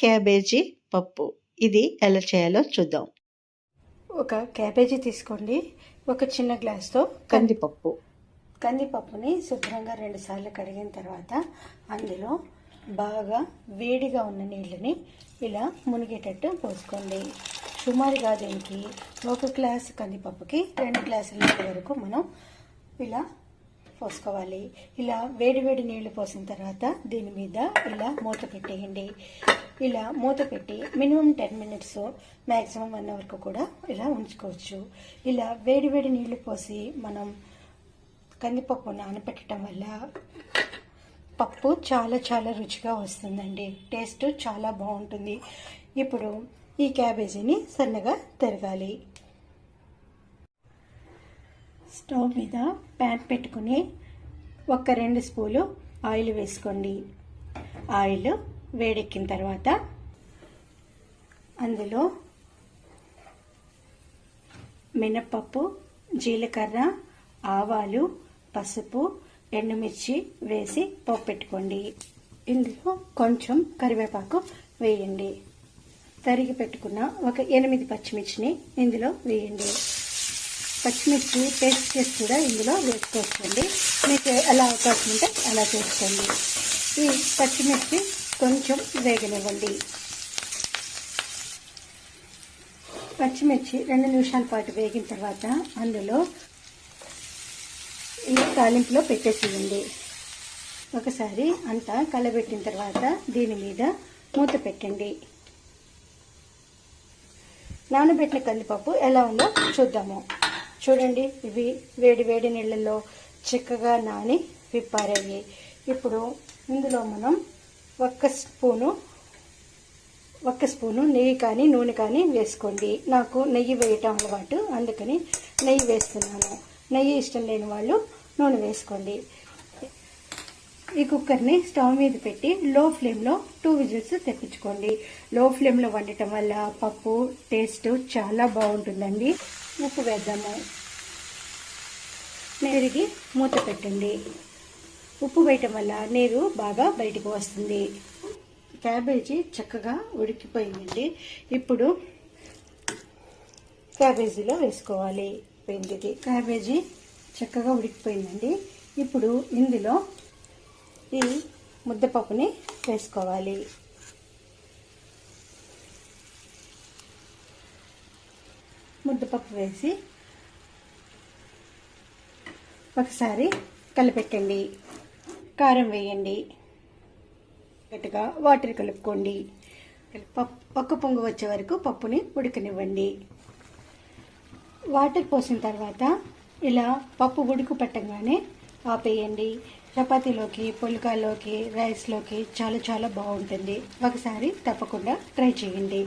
Cabbage పప్పు. ఇది ఎలా చేయాలో చూద్దాం. ఒక క్యాబేజీ తీసుకోండి. ఒక చిన్న గ్లాస్తో కందిపప్పు. కందిపప్పుని శుభ్రంగా రెండుసార్లు కడిగిన తర్వాత అందులో బాగా వేడిగా ఉన్న నీళ్ళని ఇలా మునిగేటట్టు పోసుకోండి. సుమారుగా దీనికి ఒక గ్లాస్ కందిపప్పుకి రెండు గ్లాసుల వరకు మనం ఇలా పోసుకోవాలి. ఇలా వేడివేడి నీళ్ళు పోసిన తర్వాత దీని మీద ఇలా మూత పెట్టేయండి. ఇలా మూత పెట్టి minimum ten minutes maximum one అవర్కు కూడా ఇలా ఉంచుకోవచ్చు. ఇలా వేడివేడి నీళ్ళు పోసి మనం కందిపప్పు నానబెట్టడం వల్ల పప్పు చాలా చాలా రుచిగా వస్తుందండి. టేస్ట్ చాలా బాగుంటుంది. ఇప్పుడు ఈ క్యాబేజీని సన్నగా తరగాలి. స్టవ్ మీద ప్యాన్ పెట్టుకుని ఒక రెండు స్పూలు ఆయిల్ వేసుకోండి. ఆయిల్ వేడెక్కిన తర్వాత అందులో మినప్పప్పు జీలకర్ర ఆవాలు పసుపు ఎండుమిర్చి వేసి పోపు పెట్టుకోండి. ఇందులో కొంచెం కరివేపాకు వేయండి. తరిగి పెట్టుకున్న ఒక ఎనిమిది పచ్చిమిర్చిని ఇందులో వేయండి. పచ్చిమిర్చి పేస్ట్ చేసి కూడా ఇందులో వేసుకోవచ్చండి మీకు ఎలా అవకాశం ఉంటే అలా చేసుకోండి. ఈ పచ్చిమిర్చి కొంచెం వేగనివ్వండి. పచ్చిమిర్చి రెండు నిమిషాల పాటు వేగిన తర్వాత అందులో ఈ తాలింపులో పెట్టేసేయండి. ఒకసారి అంతా కలబెట్టిన తర్వాత దీని మీద మూత పెట్టండి. నానబెట్టిన కందిపప్పు ఎలా ఉందో చూద్దాము. చూడండి ఇవి వేడి వేడి నీళ్ళల్లో చిక్కగా నాని విప్పారాయి ఇప్పుడు ఇందులో మనం ఒక్క స్పూను ఒక్క స్పూను నెయ్యి కానీ నూనె కానీ వేసుకోండి. నాకు నెయ్యి వేయటం అలవాటు అందుకని నెయ్యి వేస్తున్నాను. నెయ్యి ఇష్టం లేని వాళ్ళు నూనె వేసుకోండి. ఈ కుక్కర్ని స్టవ్ మీద పెట్టి లో ఫ్లేమ్లో టూ విజిల్స్ తెప్పించుకోండి. లో ఫ్లేమ్లో వండటం వల్ల పప్పు టేస్ట్ చాలా బాగుంటుందండి. ఉప్పు వేద్దాము. నేరుగి మూత పెట్టండి. ఉప్పు వేయటం వల్ల నీరు బాగా బయటకు వస్తుంది. క్యాబేజీ చక్కగా ఉడికిపోయిందండి. ఇప్పుడు క్యాబేజీలో వేసుకోవాలి. పెండిది క్యాబేజీ చక్కగా ఉడికిపోయిందండి. ఇప్పుడు ఇందులో ఈ ముద్దపప్పుని వేసుకోవాలి. ముద్దపప్పు వేసి ఒకసారి కలిపెట్టండి. కారం వేయండి. గట్టిగా వాటర్ కలుపుకోండి. పప్పు ఒక్క పొంగు వచ్చే వరకు పప్పుని ఉడకనివ్వండి. వాటర్ పోసిన తర్వాత ఇలా పప్పు ఉడుకు పెట్టగానే ఆపేయండి. చపాతీలోకి పుల్కాలోకి రైస్లోకి చాలా చాలా బాగుంటుంది. ఒకసారి తప్పకుండా ట్రై చేయండి.